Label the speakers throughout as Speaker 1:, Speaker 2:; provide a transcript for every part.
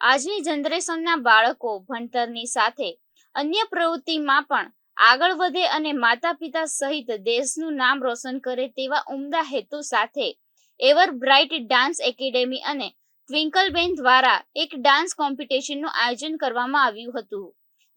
Speaker 1: આજની જનરેશનના બાળકો ભણતરની સાથે અન્ય પ્રવૃત્તિમાં પણ આગળ વધે અને માતા પિતા સહિત દેશનું નામ રોશન કરે તેવા ઉમદા હેતુ સાથે એવર બ્રાઇટ ડાન્સ એકેડેમી અને ટ્વિંકલબેન દ્વારા એક ડાન્સ કોમ્પિટિશનનું આયોજન કરવામાં આવ્યું હતું,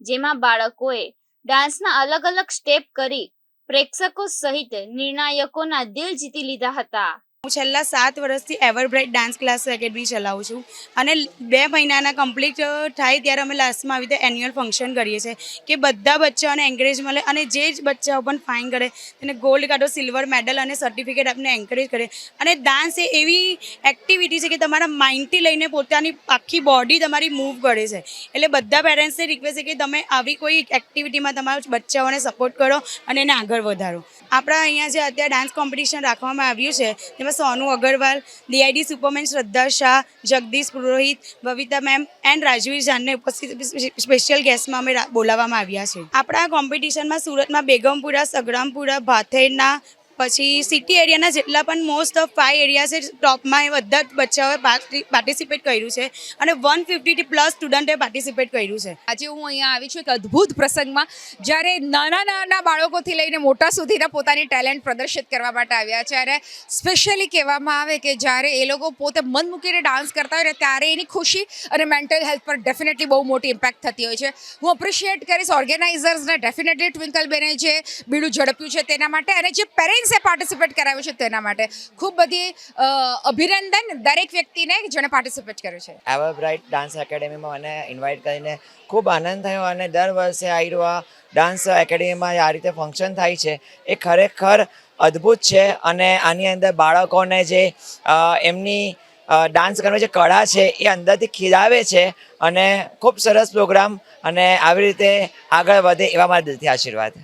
Speaker 1: જેમાં બાળકોએ ડાન્સના અલગ અલગ સ્ટેપ કરી પ્રેક્ષકો સહિત નિર્ણાયકોના દિલ જીતી લીધા હતા.
Speaker 2: હું છેલ્લા સાત વર્ષથી એવરબ્રાઇટ ડાન્સ ક્લાસ એકેડમી ચલાવું છું. અને બે મહિનાના કમ્પ્લીટ થાય ત્યારે અમે લાસ્ટમાં આવી રીતે એન્યુઅલ ફંક્શન કરીએ છીએ કે બધા બચ્ચાઓને એન્કરેજ મળે અને જે જ બચ્ચાઓ પણ ફાઇન કરે, તેને ગોલ્ડ કાઢો સિલ્વર મેડલ અને સર્ટિફિકેટ આપને એન્કરેજ કરે. અને ડાન્સ એ એવી એક્ટિવિટી છે કે તમારા માઇન્ડથી લઈને પોતાની આખી બોડી તમારી મૂવ કરે છે. એટલે બધા પેરેન્ટ્સને રિક્વેસ્ટ છે કે તમે આવી કોઈ એક્ટિવિટીમાં તમારા બચ્ચાઓને સપોર્ટ કરો અને એને આગળ વધારો. આપણા અહીંયા જે અત્યારે ડાન્સ કોમ્પિટિશન રાખવામાં આવ્યું છે, તેમાં સોનુ Agarwal D I D superman Shraddha Shah, Jagdish Purohit Bhavita ma'am and Rajveer જાનને ઉપસ્થિત સ્પેશિયલ ગેસ્ટમાં અમે બોલાવવામાં આવ્યા છે. આપણા કોમ્પિટિશનમાં સુરતમાં બેગમપુરા, સગરામપુરા, ભાથેરના પછી સિટી એરિયાના જેટલા પણ મોસ્ટ ઓફ ફાઈવ એરિયા છે ટોપમાં એ બધા જ બચ્ચાઓએ પાર્ટિસિપેટ કર્યું છે. અને વન ફિફ્ટી પ્લસ સ્ટુડન્ટે પાર્ટિસિપેટ કર્યું છે.
Speaker 3: આજે હું અહીંયા આવી છું એક અદ્ભુત પ્રસંગમાં, જ્યારે નાના નાના બાળકોથી લઈને મોટા સુધીના પોતાની ટેલેન્ટ પ્રદર્શિત કરવા માટે આવ્યા છે. અને સ્પેશિયલી કહેવામાં આવે કે જ્યારે એ લોકો પોતે મન મૂકીને ડાન્સ કરતા હોય ને ત્યારે એની ખુશી અને મેન્ટલ હેલ્થ પર ડેફિનેટલી બહુ મોટી ઇમ્પેક્ટ થતી હોય છે. હું અપ્રિશિએટ કરીશ ઓર્ગેનાઇઝર્સને ડેફિનેટલી ટ્વિંકલ બેને જે બીડું ઝડપ્યું છે તેના માટે. અને જે પેરેન્ટ્સે પાર્ટિસિપેટ કરાવ્યું છે તેના માટે. ખૂબ બધી અભિનંદન દરેક વ્યક્તિને જેણે પાર્ટિસિપેટ કર્યું છે.
Speaker 4: એવર બ્રાઇટ ડાન્સ એકેડેમીમાં મને ઇન્વાઇટ કરીને ખૂબ આનંદ થયો અને દર વર્ષે આ રહ્યું ડાન્સ એકેડેમીમાં આ રીતે ફંક્શન થાય છે. એ ખરેખર અદ્ભુત છે અને આની અંદર બાળકોને જે એમની ડાન્સ કરવાની જે કળા છે એ અંદરથી ખીલાવે છે અને ખૂબ સરસ પ્રોગ્રામ અને આવી રીતે આગળ વધે એવા મારા દિલથી આશીર્વાદ.